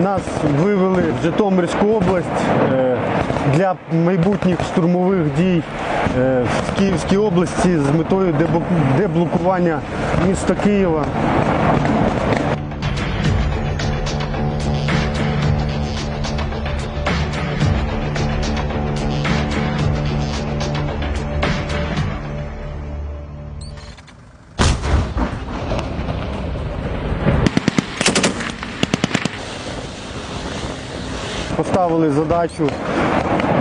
нас вивели в Житомирську область е, для майбутніх штурмових дій е, в Київській області з метою деблокування міста Києва. Поставили задачу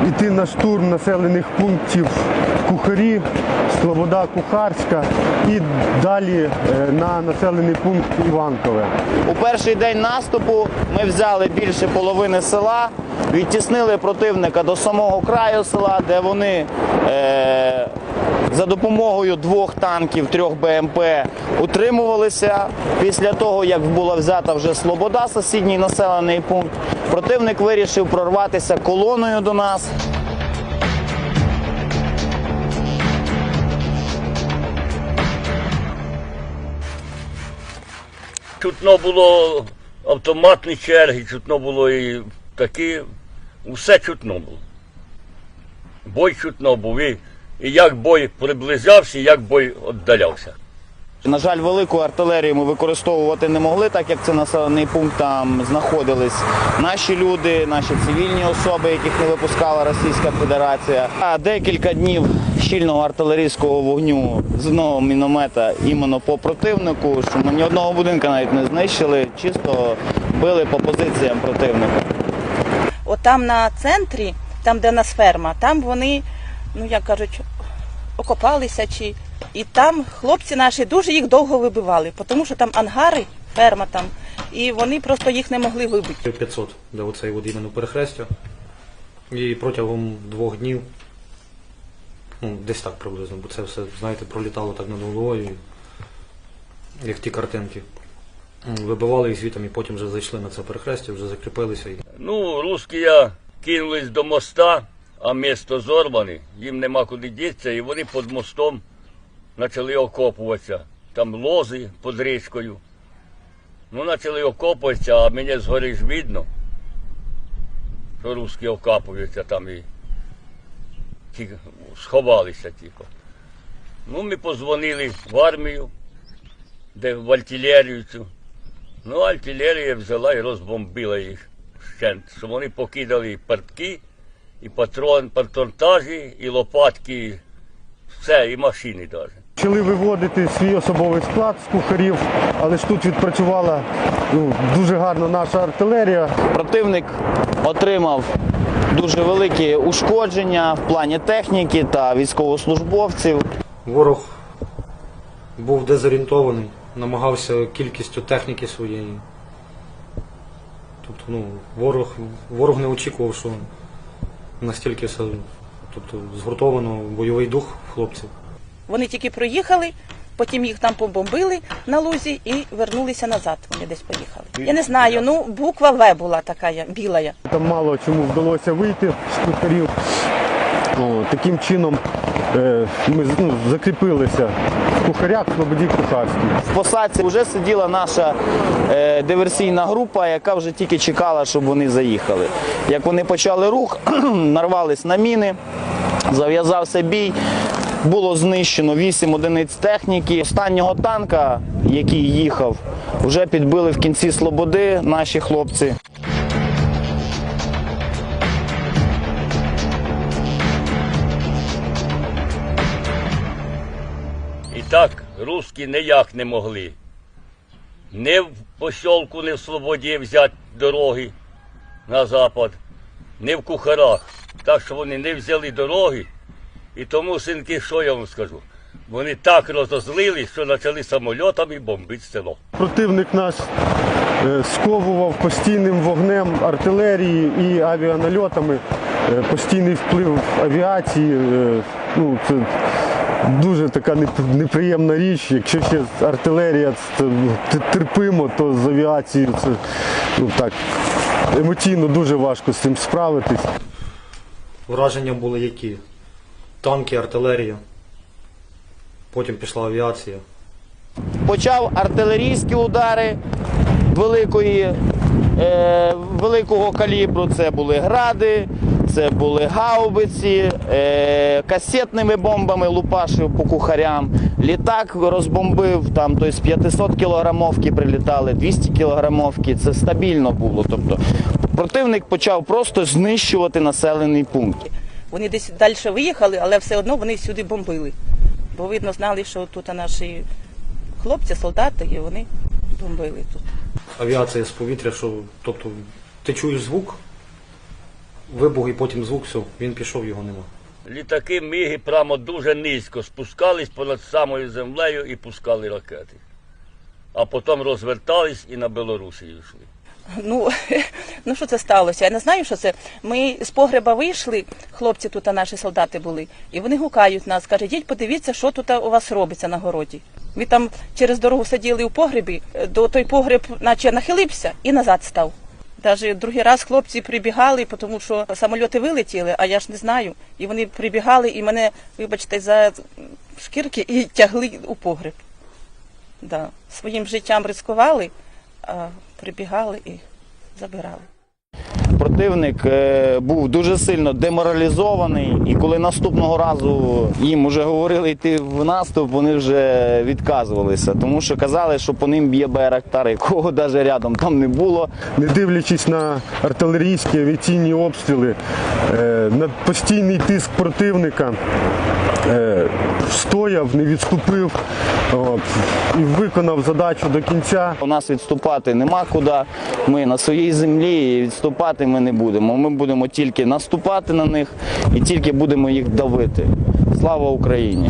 йти на штурм населених пунктів Кухарі, Слобода Кухарська і далі е, на населений пункт Іванкове. У перший день наступу ми взяли більше половини села, відтіснили противника до самого краю села, де вони е, за допомогою двох танків, трьох БМП утримувалися. Після того, як була взята вже Слобода, сусідній населений пункт, противник вирішив прорватися колоною до нас. Чутно було автоматні черги, чутно було і такі. Усе чутно було. Бой чутно був. І, і як бой приближався, і як бой віддалявся. На жаль, велику артилерію ми використовувати не могли, так як це населений пункт там знаходились наші люди, наші цивільні особи, яких не випускала Російська Федерація. А декілька днів щільного артилерійського вогню з одного міномета іменно по противнику, що ми ні одного будинка навіть не знищили, чисто били по позиціям противника. От там на центрі, там де нас ферма, там вони, ну як кажуть, окопалися чи. І там хлопці наші дуже їх довго вибивали, тому що там ангари, ферма там, і вони просто їх не могли вибити. 500, де оцей от іменно перехрестя. І протягом двох днів, ну, десь так приблизно, бо це все, знаєте, пролітало так над головою, як ті картинки. Вибивали їх звітом і потім вже зайшли на це перехрестя, вже закріпилися. Ну, русські кинулись до моста, а місто зорване, їм нема куди дітися, і вони під мостом почали окопуватися. Там лози під річкою. Ну, почали окопуватися, а мені згори ж видно, що русські окапуються там і ті, сховалися тихо. Ну, ми позвонили в армію, де в артилерію цю. Ну, артилерія взяла і розбомбила їх що вони покидали партки, і патрон, патронтажі, і лопатки, все, і машини навіть. Почали виводити свій особовий склад з кухарів, але ж тут відпрацювала ну, дуже гарно наша артилерія. Противник отримав дуже великі ушкодження в плані техніки та військовослужбовців. Ворог був дезорієнтований, намагався кількістю техніки своєї. Тобто, ну, ворог, ворог не очікував, що настільки все тобто, згуртовано бойовий дух хлопців. Вони тільки проїхали, потім їх там побомбили на лузі і вернулися назад. Вони десь поїхали. Я не знаю, ну буква В була така біла. Там мало чому вдалося вийти з кухарів. О, таким чином е, ми ну, закріпилися в кухарях в Слободі Кухарській. В посадці вже сиділа наша е, диверсійна група, яка вже тільки чекала, щоб вони заїхали. Як вони почали рух, нарвались на міни, зав'язався бій. Було знищено 8 одиниць техніки. Останнього танка, який їхав, вже підбили в кінці Слободи наші хлопці. І так русські ніяк не могли. Не в посілку, не в Слободі взяти дороги на запад, не в кухарах. Так що вони не взяли дороги. І тому, синки, що я вам скажу? Вони так розозлились, що почали самольотами бомбити село. Противник наш е, сковував постійним вогнем артилерії і авіанальотами. Е, Постійний вплив авіації. е, Ну, це дуже така неприємна річ. Якщо ще артилерія це ну, терпимо, то з авіацією це ну, так, емоційно дуже важко з цим справитись. Враження були які? Танки, артилерія. Потім пішла авіація. почав артилерійські удари великої е, великого калібру, це були гради, це були гаубиці, е, касетними бомбами лупашив по кухарям. Літак розбомбив, там, тобто 500 кілограмовки прилітали, 200 кілограмовки. Це стабільно було. Тобто противник почав просто знищувати населений пункт. Вони десь далі виїхали, але все одно вони сюди бомбили. Бо видно знали, що тут наші хлопці, солдати, і вони бомбили тут. Авіація з повітря, що тобто ти чуєш звук, вибух і потім звук, все, він пішов, його нема. Літаки міги прямо дуже низько спускались понад самою землею і пускали ракети. А потім розвертались і на Білорусію йшли. Ну, ну що це сталося? Я не знаю, що це. Ми з погреба вийшли, хлопці тут, а наші солдати були, і вони гукають нас, кажуть, йдіть, подивіться, що тут у вас робиться на городі. Ми там через дорогу сиділи у погребі, до той погреб, наче нахилився і назад став. Навіть другий раз хлопці прибігали, тому що самоліти вилетіли, а я ж не знаю. І вони прибігали і мене, вибачте, за шкірки і тягли у погреб. Да. Своїм життям ризикували, а прибігали і забирали. Противник е, був дуже сильно деморалізований, і коли наступного разу їм вже говорили йти в наступ, вони вже відказувалися, тому що казали, що по ним б'є Байрактар, якого навіть рядом там не було. не дивлячись на артилерійські авіаційні обстріли, е, на постійний тиск противника, е, стояв, не відступив от, і виконав задачу до кінця. У нас відступати нема куди. Ми на своїй землі і відступати ми не будемо. Ми будемо тільки наступати на них і тільки будемо їх давити. Слава Україні!